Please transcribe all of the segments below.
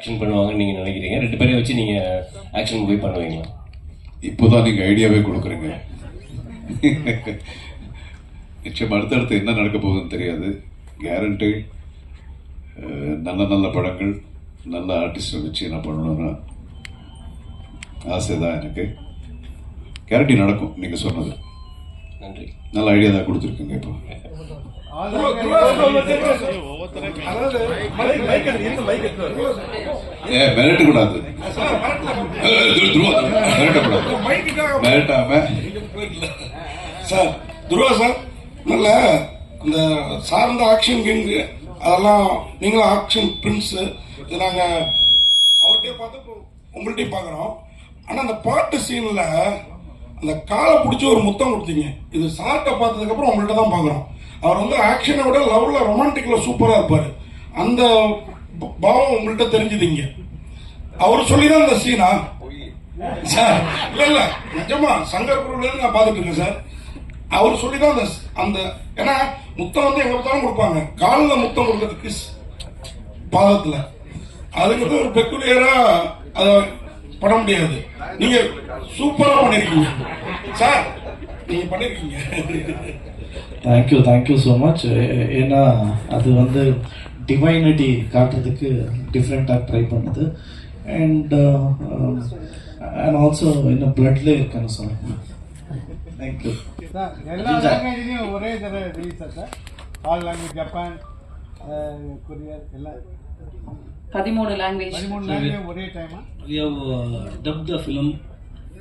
Action பண்ணுவாங்கன்னு நீங்க நினைக்கிறீங்க? ரெண்டு பேரையும் வச்சு நீங்க ஆக்ஷன் மூவி பண்ணுவீங்களா? இப்போதான் நீங்க ஐடியாவே கொடுக்குறீங்க. நிச்சயம் அடுத்தடுத்து என்ன நடக்க போகுதுன்னு தெரியாது. கேரண்டி நல்ல நல்ல படங்கள் நல்ல ஆர்டிஸ்டை வச்சு நான் பண்ணணும்னு ஆசை தான் எனக்கு. கேரண்டி நடக்கும் நீங்க சொன்னது. நன்றி. நல்ல ஐடியா தான் கொடுத்துருக்கீங்க இப்போ. ஏ மிரட்ட கூடாது மிரட்டக்கூடாது. மிரட்டாம சார் துருவா சார் நல்ல இந்த சார்ந்த ஆக்ஷன் கிங்கு அதெல்லாம் நீங்களும் ஆக்ஷன் பிரின்ஸ் இது நாங்கள் அவர்கிட்டயே பார்த்து உங்கள்கிட்டயும் பார்க்குறோம். ஆனால் அந்த பாட்டு சீனில் அந்த காலை பிடிச்சி ஒரு முத்தம் கொடுத்தீங்க. இது சார்ட்டை பார்த்ததுக்கப்புறம் உங்கள்கிட்ட தான் பார்க்குறோம். அவர் வந்து ஆக்ஷனை விட லவ்வில் ரொமான்டிக்கில் சூப்பராக இருப்பார். அந்த பாவம் உங்கள்கிட்ட தெரிஞ்சுதீங்க அவர் சொல்லி தான் இந்த சீனா சார் இல்லை இல்லை. நிஜமா சங்கர் குருல நான் பார்த்துட்டு இருக்கேன் சார். அவர் சொல்லி தான் அந்த அந்த ஏன்னா முத்தம் வந்து எங்க பார்த்தாலும் கொடுப்பாங்க. காலில் முத்தம் கொடுக்கறது கிஸ் அதுக்கு அதுங்கிறது ஒரு பெக்குலியராக அதை பண்ண முடியாது. நீங்க சூப்பரா பண்ணிருக்கீங்க. சார் நீங்க பண்ணிருக்கீங்க. தேங்க்யூ தேங்க்யூ ஸோ மச் ஏன்னா அது வந்து டிவைனிட்டி காட்டுறதுக்கு டிஃப்ரெண்ட்டாக ட்ரை பண்ணுது. அண்ட் அண்ட் ஆல்சோ இன்னும் பிளட்லேயே இருக்கேன்னு சொன்னேன் தேங்க்யூ எல்லா லாங்குவேஜ்லையும் ஒரே தடவை ரிலீஸ் ஆல் லாங்குவேஜ் ஜப்பான் கொரியர் எல்லாம் பதிமூணு லாங்குவேஜ் பதிமூணு ஒரே டைமா we have uh, dubbed the film,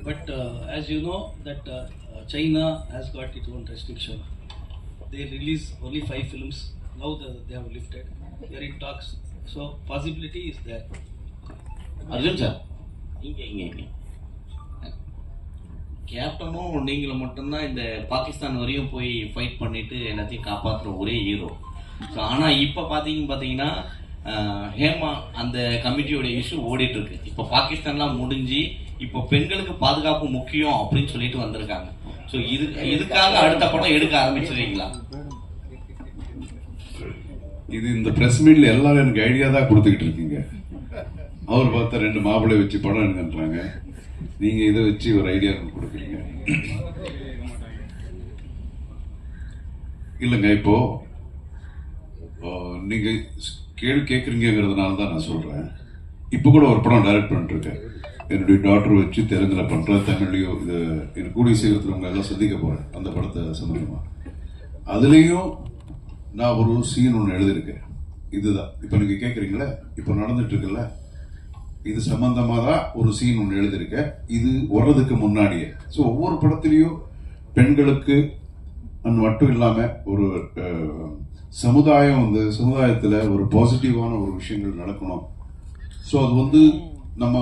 but uh, as you know that uh, China has got its own restriction. They release only five films. Now the, they have lifted. Here it talks. So possibility is there. Arjun sir இங்க இங்க இங்க கேப்டனும் நீங்களும் மட்டும்தான் இந்த பாகிஸ்தான் வரையும் போய் fight பண்ணிட்டு எல்லாத்தையும் காப்பாற்றுற ஒரே ஹீரோ ஸோ ஆனால் இப்போ பார்த்தீங்க பார்த்தீங்கன்னா ஹேமா அந்த கமிட்டியோட இஷ்யூ ஓடிட்டு இருக்கு இப்போ பாகிஸ்தான்லாம் முடிஞ்சு இப்போ பெண்களுக்கு பாதுகாப்பு முக்கியம் அப்படின்னு சொல்லிட்டு வந்திருக்காங்க. ஸோ இது இதுக்காக அடுத்த படம் எடுக்க ஆரம்பிச்சிருக்கீங்களா? இது இந்த பிரஸ் மீட்ல எல்லாரும் எனக்கு ஐடியா தான் கொடுத்துக்கிட்டு இருக்கீங்க. அவர் பார்த்தா ரெண்டு மாப்பிள்ளை வச்சு படம் எடுங்கன்றாங்க. நீங்க இதை வச்சு ஒரு ஐடியா கொடுக்குறீங்க. இல்லைங்க இப்போ நீங்கள் நீங்க கேள்வி கேட்குறீங்கிறதுனால தான் நான் சொல்கிறேன் இப்போ கூட ஒரு படம் டைரக்ட் பண்ணிட்டுருக்கேன். என்னுடைய டாக்டர் வச்சு தெலுங்கில் பண்ணுற தமிழ்லையோ இது எனக்கு கூடிய சீக்கிரத்தில் உங்க எல்லாம் சந்திக்க போகிறேன் அந்த படத்தை சம்பந்தமாக அதுலேயும் நான் ஒரு சீன் ஒன்று எழுதியிருக்கேன். இதுதான். இப்போ நீங்கள் கேட்குறீங்களே இப்போ நடந்துட்டுருக்குல்ல? இது சம்மந்தமாக தான் ஒரு சீன் ஒன்று எழுதியிருக்கேன். இது வர்றதுக்கு முன்னாடியே. ஸோ ஒவ்வொரு படத்துலேயும் பெண்களுக்கு மட்டும் இல்லாமல் ஒரு சமுதாயம் வந்து சமுதாயத்தில் ஒரு பாசிட்டிவான ஒரு விஷயங்கள் நடக்கணும். ஸோ அது வந்து நம்ம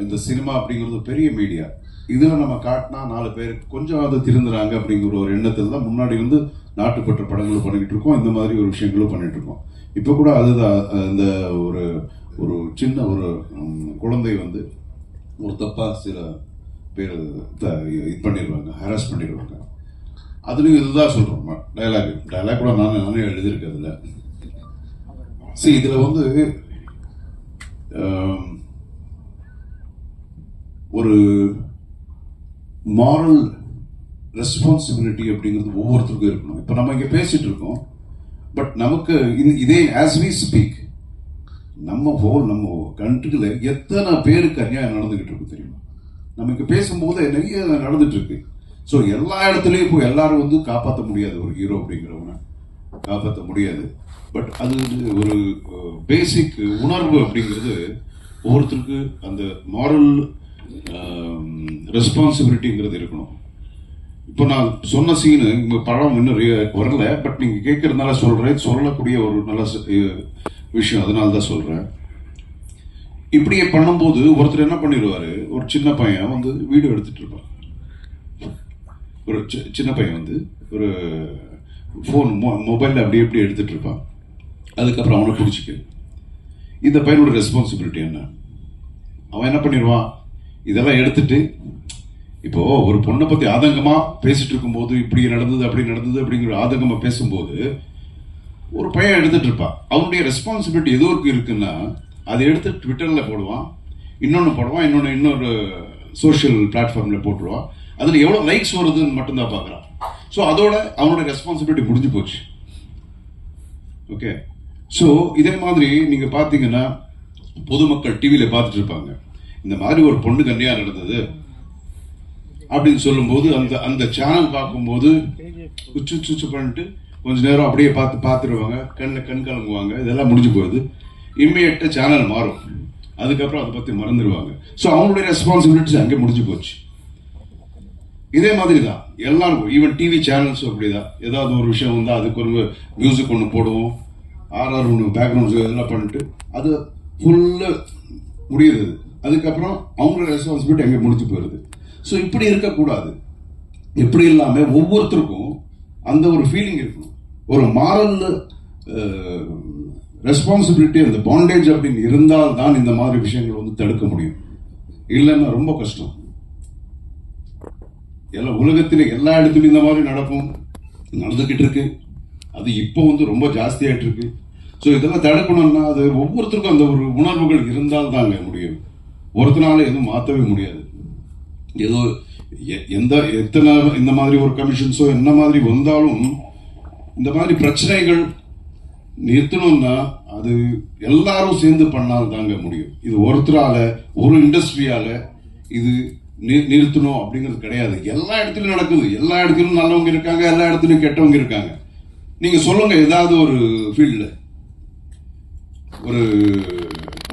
இந்த சினிமா அப்படிங்கிறது பெரிய மீடியா இதில் நம்ம காட்டினா நாலு பேர் கொஞ்சம் அது திருந்துறாங்க அப்படிங்கிற ஒரு எண்ணத்தில் தான் முன்னாடி வந்து நாட்டுப்பற்ற படங்களும் பண்ணிக்கிட்டு இருக்கோம். இந்த மாதிரி ஒரு விஷயங்களும் பண்ணிட்டு இருக்கோம். இப்போ கூட அதுதான் இந்த ஒரு ஒரு சின்ன ஒரு குழந்தை வந்து ஒரு தப்பாக சில பேர் த- இது பண்ணிடுவாங்க ஹராஸ் பண்ணிடுவாங்க. அதுலேயும் இதுதான் சொல்றோம். டயலாக் டயலாக் கூட நான் நிறைய எழுதியிருக்கேன் அதில் சரி இதுல வந்து ஒரு மாரல் ரெஸ்பான்சிபிலிட்டி அப்படிங்கிறது ஒவ்வொருத்தருக்கும் இருக்கணும். இப்போ நம்ம இங்கே பேசிட்டு இருக்கோம். பட் நமக்கு இது- இதே ஆஸ் வி ஸ்பீக் நம்ம ஹோல் நம்ம கண்ட்ரியில் எத்தனை பேருக்கு அநியாயம் நடந்துகிட்டு இருக்கு தெரியுமா? நம்ம இங்கே பேசும்போது நிறைய நடந்துட்டு இருக்கு. ஸோ எல்லா இடத்துலையும் இப்போ எல்லாரும் வந்து காப்பாற்ற முடியாது. ஒரு ஹீரோ அப்படிங்கிறவனை காப்பாற்ற முடியாது. பட் அது வந்து ஒரு பேசிக் உணர்வு அப்படிங்கிறது ஒவ்வொருத்தருக்கு அந்த மாரல் ரெஸ்பான்சிபிலிட்டிங்கிறது இருக்கணும். இப்போ நான் சொன்ன சீனு இங்கே படம் இன்னும் வரல. பட் நீங்கள் கேட்குறதுனால சொல்கிறேன் சொல்லக்கூடிய ஒரு நல்ல விஷயம் அதனால தான் சொல்கிறேன் இப்படியே பண்ணும்போது ஒருத்தர் என்ன பண்ணிடுவாரு? ஒரு சின்ன பையன் வந்து வீடியோ எடுத்துகிட்டு இருப்பான். ஒரு சி- சின்ன பையன் வந்து ஒரு ஃபோன் மொ மொபைலில் அப்படி எப்படி எடுத்துகிட்டு இருப்பான். அதுக்கப்புறம் அவனை பிடிச்சிக்க. இந்த பையனோட ரெஸ்பான்சிபிலிட்டி என்ன? அவன் என்ன பண்ணிடுவான்? இதெல்லாம் எடுத்துட்டு இப்போ ஒரு பொண்ணை பற்றி ஆதங்கமாக பேசிட்டு இருக்கும்போது இப்படி நடந்தது அப்படி நடந்தது அப்படிங்கிற ஆதங்கமாக பேசும்போது ஒரு பையன் எடுத்துட்டு இருப்பான். அவனுடைய ரெஸ்பான்சிபிலிட்டி எதோ இருக்கு இருக்குன்னா அதை எடுத்து ட்விட்டரில் போடுவான் இன்னொன்று போடுவான் இன்னொன்று இன்னொரு சோஷியல் பிளாட்ஃபார்மில் போட்டுருவான். அதில் எவ்வளோ லைக்ஸ் வருதுன்னு மட்டும்தான் பார்க்குறான். ஸோ அதோட அவனோட ரெஸ்பான்சிபிலிட்டி முடிஞ்சு போச்சு. ஓகே ஸோ இதே மாதிரி நீங்கள் பார்த்தீங்கன்னா பொதுமக்கள் டிவியில் பார்த்துட்டு இருப்பாங்க. இந்த மாதிரி ஒரு பொண்ணு கன்னியாக நடந்தது அப்படின்னு சொல்லும்போது அந்த அந்த சேனல் பார்க்கும்போது உச்சு உச்சு பண்ணிட்டு கொஞ்ச நேரம் அப்படியே பார்த்து பார்த்துருவாங்க. கண்ணில் கண் கலங்குவாங்க. இதெல்லாம் முடிஞ்சு போகுது. இம்மிடியட்டாக சேனல் மாறும். அதுக்கப்புறம் அதை பற்றி மறந்துடுவாங்க ஸோ அவங்களுடைய ரெஸ்பான்சிபிலிட்டிஸ் அங்கே முடிஞ்சு போச்சு. இதே மாதிரி தான் எல்லாருக்கும் ஈவன் டிவி சேனல்ஸும் அப்படிதான். ஏதாவது ஒரு விஷயம் வந்தால் அதுக்கு ஒரு மியூசிக் ஒன்று போடுவோம். ஆர்ஆர் ஒன்று பேக்ரவுண்ட்ஸ் இதெல்லாம் பண்ணிட்டு அது ஃபுல்லாக முடியுது அதுக்கப்புறம் அவங்களோட ரெஸ்பான்சிபிலிட்டி அங்கே முடிஞ்சு போயிடுது. ஸோ இப்படி இருக்கக்கூடாது. இப்படி இல்லாமல் ஒவ்வொருத்தருக்கும் அந்த ஒரு ஃபீலிங் இருக்கணும். ஒரு மாரல் ரெஸ்பான்சிபிலிட்டி அந்த பாண்டேஜ் அப்படின்னு இருந்தால் தான் இந்த மாதிரி விஷயங்கள் வந்து தடுக்க முடியும். இல்லைன்னா ரொம்ப கஷ்டம். எல்லா உலகத்தில் எல்லா இடத்துலையும் இந்த மாதிரி நடக்கும். நடந்துக்கிட்டு இருக்கு அது இப்போ வந்து ரொம்ப ஜாஸ்தியாயிட்டு இருக்கு ஸோ இதெல்லாம் தடுக்கணும்னா அது ஒவ்வொருத்தருக்கும் அந்த ஒரு உணர்வுகள் இருந்தால் தாங்க முடியும். ஒருத்தனால எதுவும் மாற்றவே முடியாது. ஏதோ எந்த எத்தனை இந்த மாதிரி ஒரு கமிஷன்ஸோ என்ன மாதிரி வந்தாலும் இந்த மாதிரி பிரச்சனைகள் நிறுத்தணும்னா அது எல்லாரும் சேர்ந்து பண்ணால் தாங்க முடியும். இது ஒருத்தரால ஒரு இண்டஸ்ட்ரியால இது நிறுத்தணும் அப்படிங்கிறது கிடையாது. எல்லா இடத்துலயும் நடக்குது. எல்லா இடத்துலயும் நல்லவங்க இருக்காங்க எல்லா இடத்துலயும் கெட்டவங்க இருக்காங்க. நீங்க சொல்லுங்க ஏதாவது ஒரு ஃபீல்டு ஒரு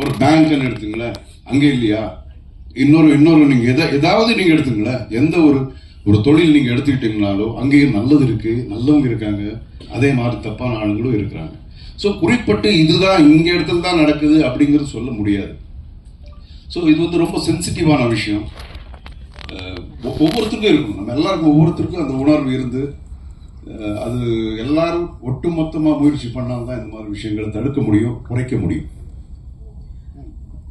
ஒரு பேங்க்னு எடுத்துங்களேன். அங்கே இல்லையா? இன்னொரு இன்னொரு நீங்க எத ஏதாவது நீங்க எடுத்துங்களேன். எந்த ஒரு ஒரு தொழில் நீங்க எடுத்துக்கிட்டீங்கனாலோ அங்கேயும் நல்லது இருக்கு நல்லவங்க இருக்காங்க. அதே மாதிரி தப்பான ஆளுங்களும் இருக்கிறாங்க. ஸோ குறிப்பிட்டு இதுதான் இங்க இடத்துல தான் நடக்குது அப்படிங்கிறது சொல்ல முடியாது. ஸோ இது வந்து ரொம்ப சென்சிட்டிவான விஷயம். ஒவ்வொருத்தருக்கும் இருக்கும். நம்ம எல்லாருக்கும் ஒவ்வொருத்தருக்கும் அந்த உணர்வு இருந்து அது எல்லாரும் ஒட்டுமொத்தமாக முயற்சி பண்ணால்தான் இந்த மாதிரி விஷயங்களை தடுக்க முடியும் குறைக்க முடியும்.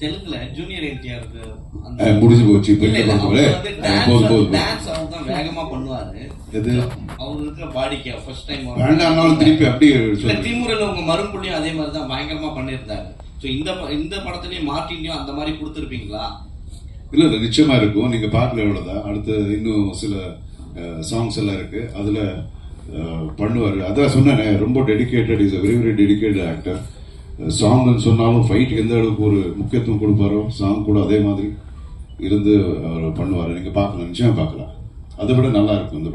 தெலுங்குல ஜூனியர் என்டிஆர் முடிஞ்சு போச்சு தான் வேகமா பண்ணுவாரு. எது? அவர் இருக்கிற பாடிக்கு ஃபர்ஸ்ட் டைம் வேண்டாம்னாலும் திருப்பி அப்படியே திமுறல உங்க மறுபடியும் அதே மாதிரி தான் பயங்கரமா பண்ணியிருந்தாரு. ஸோ இந்த இந்த படத்துலயும் மார்ட்டின்லயும் அந்த மாதிரி கொடுத்துருப்பீங்களா? இல்ல இல்ல நிச்சயமா இருக்கும். நீங்க பார்க்கல எவ்வளவுதான் அடுத்து இன்னும் சில சாங்ஸ் எல்லாம் இருக்கு. அதுல பண்ணுவார். அதான் சொன்னேனே ரொம்ப dedicated is a very very dedicated actor சாங்னு சொன்னாலும் ஃபைட் எந்த அளவுக்கு ஒரு முக்கியத்துவம் கொடுப்பாரோ சாங் கூட அதே மாதிரி இருந்து அவர் பண்ணுவார். நீங்கள் பார்க்கலாம் நிச்சயம் பார்க்கலாம் அதை விட நல்லா இருக்கும் இந்த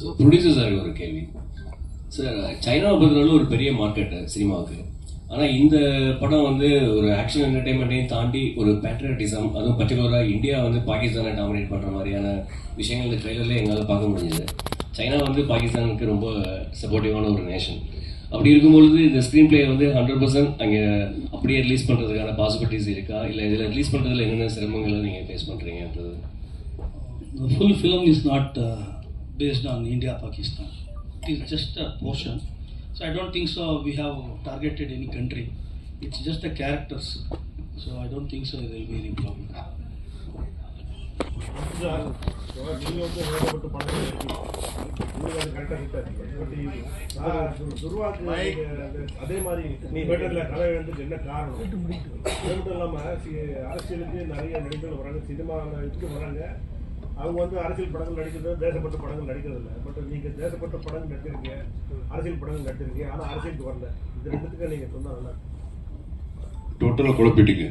ஸோ ப்ரொடியூசர் சார் ஒரு கேள்வி. சார் சைனாவை பொறுத்தவரை ஒரு பெரிய மார்க்கெட்டு சினிமாவுக்கு. ஆனால் இந்த படம் வந்து ஒரு ஆக்ஷன் என்டர்டைன்மெண்ட்டையும் தாண்டி ஒரு பேட்ரியாட்டிசம் அதுவும் பர்டிகுலராக இந்தியா வந்து பாகிஸ்தானை டாமினேட் பண்ணுற மாதிரியான விஷயங்கள் இந்த ட்ரெய்லரில் எங்களால் பார்க்க முடிஞ்சது. சைனா வந்து பாகிஸ்தானுக்கு ரொம்ப சப்போர்ட்டிவான ஒரு நேஷன் அப்படி இருக்கும்பொழுது இந்த ஸ்க்ரீன் பிளே வந்து ஹண்ட்ரட் பர்சன்ட் அங்கே அப்படியே ரிலீஸ் பண்ணுறதுக்கான பாசிபிலிட்டிஸ் இருக்கா? இல்லை இதில் ரிலீஸ் பண்ணுறதுல என்னென்ன சிரமங்களை நீங்கள் face பண்ணுறீங்கன்றது full full is not based on India Pakistan it is just a portion. So I don't think so. We have targeted any country. It's just the characters. So I don't think so. There will be any problem. அது மாதிரி நீ பெட்டர்ல கலை எழுந்துக்கு என்ன காரணம் அது மட்டும் இல்லாம அரசியலுக்கு நிறைய நடிகர்கள் வராங்க சினிமாவில் இதுக்கு வராங்க அவங்க வந்து அரசியல் படங்கள் நடிக்கிறது தேசப்பட்ட படங்கள் நடிக்கிறது இல்லை பட் நீங்க தேசப்பட்ட படங்கள் நடிச்சிருக்கீங்க. அரசியல் படங்கள் நடிச்சிருக்கீங்க. ஆனா அரசியலுக்கு வரல. இது ரெண்டுத்துக்கு நீங்க சொன்னா நல்லா இருக்கும். டோட்டலா குழப்பிட்டீங்க.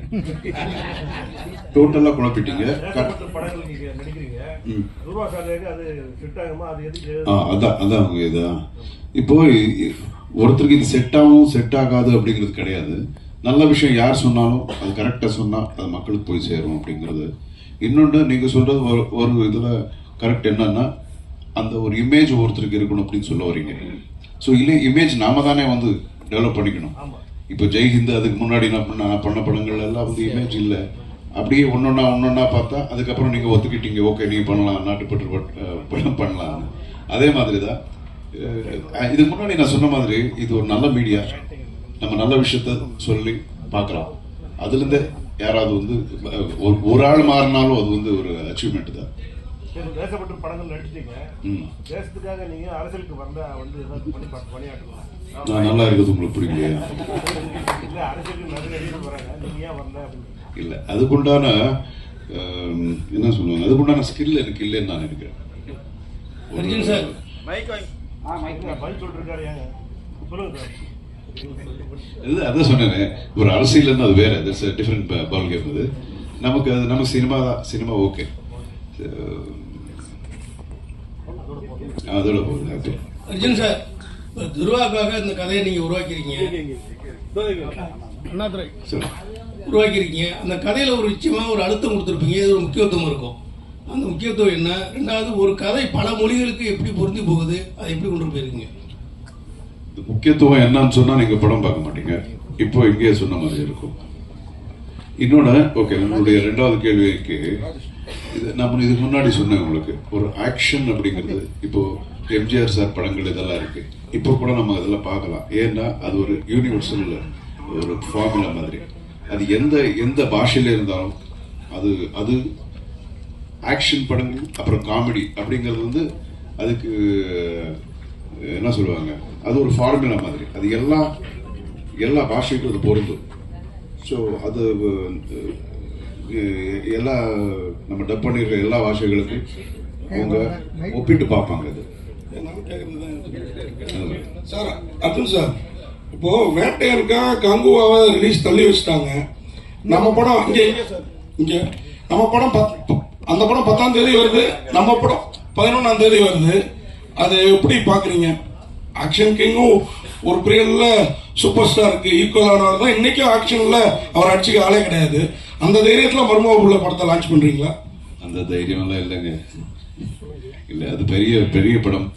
டோட்டலா குழப்பிட்டீங்க. படங்கள் நீங்க நடிக்கிறீங்க. அது ஃபிட் ஆகுமா? அது எதுக்கு? ஆ, அதான் அதான் இதான் இப்போ ஒருத்தருக்கு இது செட் ஆகும் செட் ஆகாது அப்படிங்கிறது கிடையாது. நல்ல விஷயம் யார் சொன்னாலும் அது கரெக்டாக சொன்னால் அது மக்களுக்கு போய் சேரும் அப்படிங்கிறது இன்னொன்று நீங்கள் சொல்கிறது ஒரு ஒரு இதில் கரெக்ட் என்னன்னா அந்த ஒரு இமேஜ் ஒருத்தருக்கு இருக்கணும் அப்படின்னு சொல்ல வரீங்க. ஸோ இல்லை இமேஜ் நாம தானே வந்து டெவலப் பண்ணிக்கணும். இப்போ ஜெய்ஹிந்த் அதுக்கு முன்னாடி நான் பண்ண பண்ண படங்கள் எல்லாம் வந்து இமேஜ் இல்லை. அப்படியே ஒன்னொன்னா ஒன்னொன்னா பார்த்தா அதுக்கப்புறம் நீங்கள் ஒத்துக்கிட்டீங்க. ஓகே நீ பண்ணலாம். நாட்டுப்பற்று அஹ் படம் பண்ணலாம் அதே மாதிரி தான் இதுக்கு முன்னாடி நான் சொன்ன மாதிரி இது ஒரு நல்ல மீடியா நம்ம நல்ல விஷயத்த சொல்லி பார்க்கலாம். அதுலேருந்து யாராவது வந்து ஒரு ஒரு ஆள் மாறினாலும் அது வந்து ஒரு அச்சீவ்மெண்ட் தான். தேசப்பட்ட படங்கள் நடிச்சிட்டீங்க. ம். தேசத்துக்காக நீங்க அரசியலுக்கு வந்தா வந்து ஏதாவது பண்ணி பார்த்து பணியாற்றலாம். நான் நல்லா இருக்கிறது உங்களுக்கு பிடிக்கலையா இல்ல அரசியலுக்கு நிறைய வராங்க நீங்க ஏன் வரல அப்படின்னு. இல்லை அதுக்குண்டான என்ன சொல்லுவாங்க? அதுக்குண்டான ஸ்கில் எனக்கு இல்லைன்னு நான் நினைக்கிறேன். சார் பதில் சொல்லிட்டு இருக்காரு ஏங்க? சொல்லுங்க சார். இது அதான் சொன்னேனே. ஒரு அரசியல்னு அது வேற. தட்ஸ் டிஃப்ரெண்ட் பால் கேம் அது. நமக்கு அது நம்ம சினிமா தான் சினிமா ஓகே. அதோட போகுது அர்ஜுன் சார் துருவாக்காக இந்த கதையை நீங்க சரி உருவாக்கியிருக்கீங்க. அந்த கதையில ஒரு நிச்சயமா ஒரு அழுத்தம் கொடுத்துருப்பீங்க. இது ஒரு முக்கியத்துவம் இருக்கும். அந்த முக்கியத்துவம் என்ன? ரெண்டாவது ஒரு கதை பல மொழிகளுக்கு எப்படி பொருந்தி போகுது? அதை எப்படி கொண்டு போயிருக்கீங்க? முக்கியத்துவம் என்னன்னு சொன்னா நீங்க படம் பார்க்க மாட்டீங்க. இப்போ இங்கேயே சொன்ன மாதிரி இருக்கும். இன்னொன்னு ஓகே நம்மளுடைய ரெண்டாவது கேள்விக்கு இது நம்ம இதுக்கு முன்னாடி சொன்னேன் உங்களுக்கு. ஒரு ஆக்ஷன் அப்படிங்கிறது இப்போ எம்ஜிஆர் சார் படங்கள் இதெல்லாம் இருக்கு. இப்போ கூட நம்ம அதெல்லாம் பார்க்கலாம். ஏன்னா அது ஒரு யூனிவர்சல் ஒரு ஃபார்முலா மாதிரி. அது எந்த எந்த பாஷையில இருந்தாலும் அது அது ஆக்ஷன் படங்கள் அப்புறம் காமெடி அப்படிங்கிறது வந்து அதுக்கு என்ன சொல்லுவாங்க? அது ஒரு ஃபார்முலா மாதிரி. அது எல்லா எல்லா பாஷைக்கும் அது பொருந்தும். ஸோ அது எல்லா நம்ம டப் பண்ணியிருக்க எல்லா பாஷைகளுக்கும் அவங்க ஒப்பிட்டு பார்ப்பாங்க அது. சார் அர்ஜுன் சார் இப்போ வேட்டையருக்கா கங்குவாவை ரிலீஸ் தள்ளி வச்சுட்டாங்க. நம்ம படம் அங்கே இங்கே. சார் நம்ம படம் அந்த படம் பத்தாம் தேதி வருது நம்ம படம் பதினொன்றாம் தேதி வருது. அதை எப்படி பாக்குறீங்க ஆக்ஷன் கிங்கும் ஒரு பீரியட்ல சூப்பர் ஸ்டாருக்கு ஈக்குவலானவர் தான் இன்னைக்கும் ஆக்ஷன்ல அவர் அடிச்சுக்க ஆளே கிடையாது. அந்த தைரியத்துல மர்ம படத்தை லான்ச் பண்றீங்களா? அந்த தைரியமெல்லாம் இல்லைங்க. இல்லை அது பெரிய பெரிய படம்.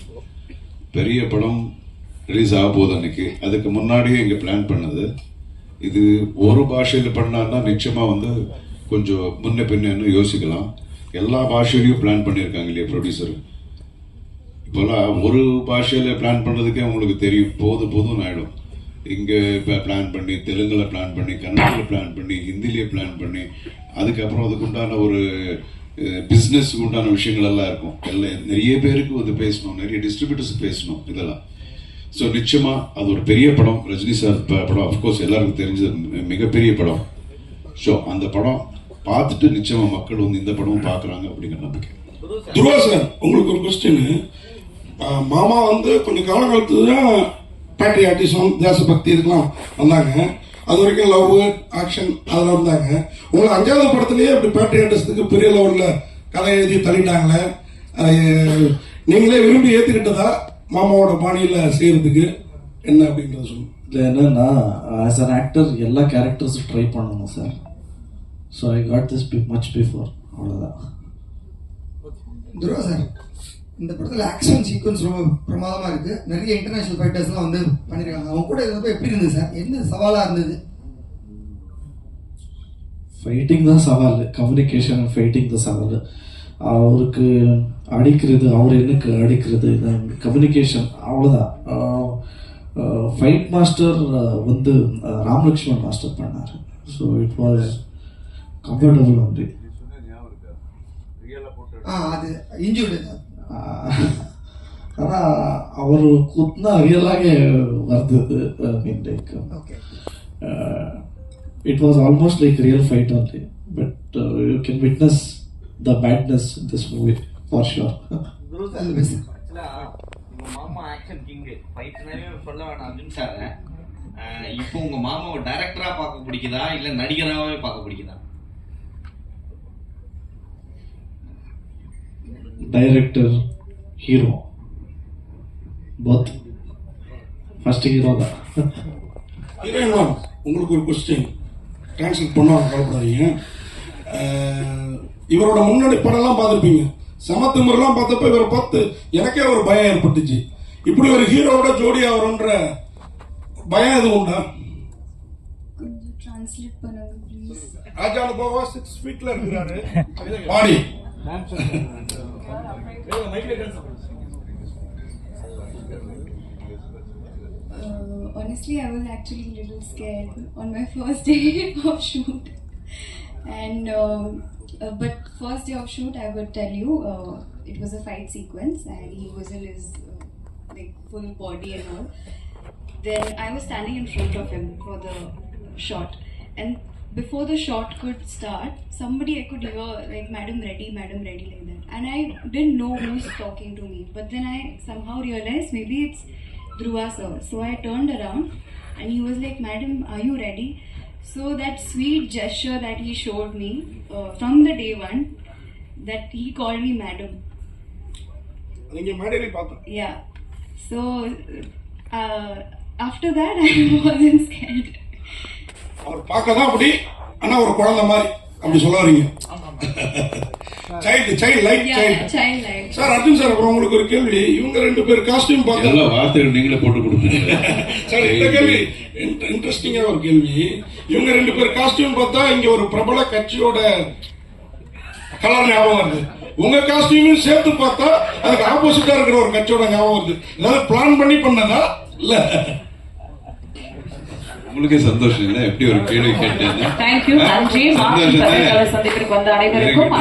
பெரிய படம் ரிலீஸ் ஆக போகுது அன்னைக்கு. அதுக்கு முன்னாடியே இங்கே பிளான் பண்ணது. இது ஒரு பாஷையில் பண்ணான்னா நிச்சயமாக வந்து கொஞ்சம் முன்ன பின்னு யோசிக்கலாம். எல்லா பாஷையிலையும் பிளான் பண்ணியிருக்காங்க இல்லையா ப்ரொடியூசர் இப்போல்லாம் ஒரு பாஷையில பிளான் பண்றதுக்கே உங்களுக்கு தெரியும். போது போதும் ஆயிடும். இங்க இப்போ பிளான் பண்ணி தெலுங்குல பிளான் பண்ணி கன்னடத்துல பிளான் பண்ணி ஹிந்திலேயே பிளான் பண்ணி அதுக்கப்புறம் அதுக்கு உண்டான ஒரு பிஸ்னஸ்க்கு உண்டான விஷயங்கள் எல்லாம் இருக்கும். எல்லாம் நிறைய பேருக்கு வந்து பேசணும். நிறைய டிஸ்ட்ரிபியூட்டர்ஸ் பேசணும் இதெல்லாம். ஸோ நிச்சயமா அது ஒரு பெரிய படம். ரஜினி சார் படம் அஃப்கோர்ஸ் எல்லாருக்கும் தெரிஞ்சது. மிகப்பெரிய படம். ஸோ அந்த படம் பார்த்துட்டு நிச்சயமா மக்கள் வந்து இந்த படமும் பார்க்குறாங்க அப்படிங்கிற நம்பிக்கை. துருவா சார் உங்களுக்கு ஒரு கொஸ்டின் மாமா வந்து கொஞ்சம் காலகாலத்துக்கு தான் பேட்ரியாட்டிசம் தேசபக்தி இதுக்கெல்லாம் வந்தாங்க. அது வரைக்கும் லவ் ஆக்ஷன் அதெல்லாம் இருந்தாங்க. உங்களை அஞ்சாவது படத்துலயே அப்படி பேட்ரியாட்டிசத்துக்கு பெரிய லெவல்ல கதை எழுதி தள்ளிட்டாங்களே. நீங்களே விரும்பி ஏத்துக்கிட்டதா மாமாவோட பாணியில செய்யறதுக்கு என்ன அப்படின்றத சொல்லுங்க. இதில் என்னன்னா ஆஸ் அன் ஆக்டர் எல்லா கேரக்டர்ஸும் ட்ரை பண்ணணும் sir so I got this much before அவ்வளோதான் துருவா சார் இந்த படத்துல ஆக்ஷன் சீக்வன்ஸ் ரொம்ப பிரமாதமா இருக்கு. நிறைய இன்டர்நேஷனல் ஃபைட்டர்ஸ்லாம் வந்து பண்ணிருக்காங்க. அவங்க கூட இருந்தப்ப எப்படி இருந்தது சார்? என்ன சவாலா இருந்தது? ஃபைட்டிங் தான் சவால். கம்யூனிகேஷன் ஃபைட்டிங் தான் சவால். அவருக்கு அடிக்கிறது அவர் எனக்கு அடிக்கிறது கம்யூனிகேஷன் அவ்வளோதான் ஃபைட் மாஸ்டர் வந்து அஹ், ராம் லக்ஷ்மண் மாஸ்டர் பண்ணார். So it was comfortable only ஆ அது இன்ஜூர்டு ஆனால் அவர் கூத்துனா ரியலாகவே வருது mean like it was almost like real fight only but you can witness the badness this movie for sure மாமா ஆக்ஷன் கிங்கு ஃபைட்னாவே சொல்ல வேணாம் அப்படின்னு சார் இப்போ உங்கள் மாமாவை டைரக்டராக பார்க்க பிடிக்குதா இல்லை நடிகராகவே பார்க்க பிடிக்குதா? Director hero but first hero தான். ஹீரோயின் மேம் உங்களுக்கு ஒரு கொஸ்டின் கேன்சல் பண்ணுவாங்க கவலைப்படாதீங்க. இவரோட முன்னாடி படம்லாம் பார்த்துருப்பீங்க. சமத்துமுறைலாம் பார்த்தப்ப இவரை பார்த்து எனக்கே ஒரு பயம் ஏற்பட்டுச்சு. இப்படி ஒரு ஹீரோவோட ஜோடி ஆகிறோன்ற பயம் எதுவும் உண்டா? ராஜானு பாபா சிக்ஸ் ஃபீட்ல இருக்கிறாரு. பாடி. Uh, honestly, I was actually a little scared on my first day of shoot. And um, uh, but first day of shoot, I would tell you, uh, it was a fight sequence, and he was in his uh, like full body and all. then I was standing in front of him for the shot. And before the shot could start, somebody I could hear like "Madam Ready, Madam Ready" like that, and I didn't know who's talking to me. But then I somehow realized maybe it's Dhruva sir. So I turned around, and he was like, "Madam, are you ready?" So that sweet gesture that he showed me uh, from the day one, that he called me madam. Yeah. So uh, after that, I wasn't scared. அவர் பார்க்க தான் அப்படி. ஆனா ஒரு குழந்தை மாதிரி. அப்படி சொல்ல வரீங்க child child like Yeah, child. Sir Arjun sir அப்புறம் உங்களுக்கு ஒரு கேள்வி. இவங்க ரெண்டு பேர் காஸ்டியூம் பார்த்தா எல்லா வார்த்தைகள் நீங்களே போட்டு கொடுத்துருங்க சார் இந்த கேள்வி இன்ட்ரெஸ்டிங்கா ஒரு கேள்வி. இவங்க ரெண்டு பேர் காஸ்டியூம் பார்த்தா இங்க ஒரு பிரபல கட்சியோட கலர் ஞாபகம் வருது. உங்க காஸ்டியூமும் சேர்த்து பார்த்தா அதுக்கு ஆப்போசிட்டா இருக்கிற ஒரு கட்சியோட ஞாபகம் வருது. ஏதாவது பிளான் பண்ணி பண்ணதா? இல்ல. உங்களுக்கே சந்தோஷம். இல்லை எப்படி ஒரு கேள்வி கேட்டேன்னு தேங்க்யூ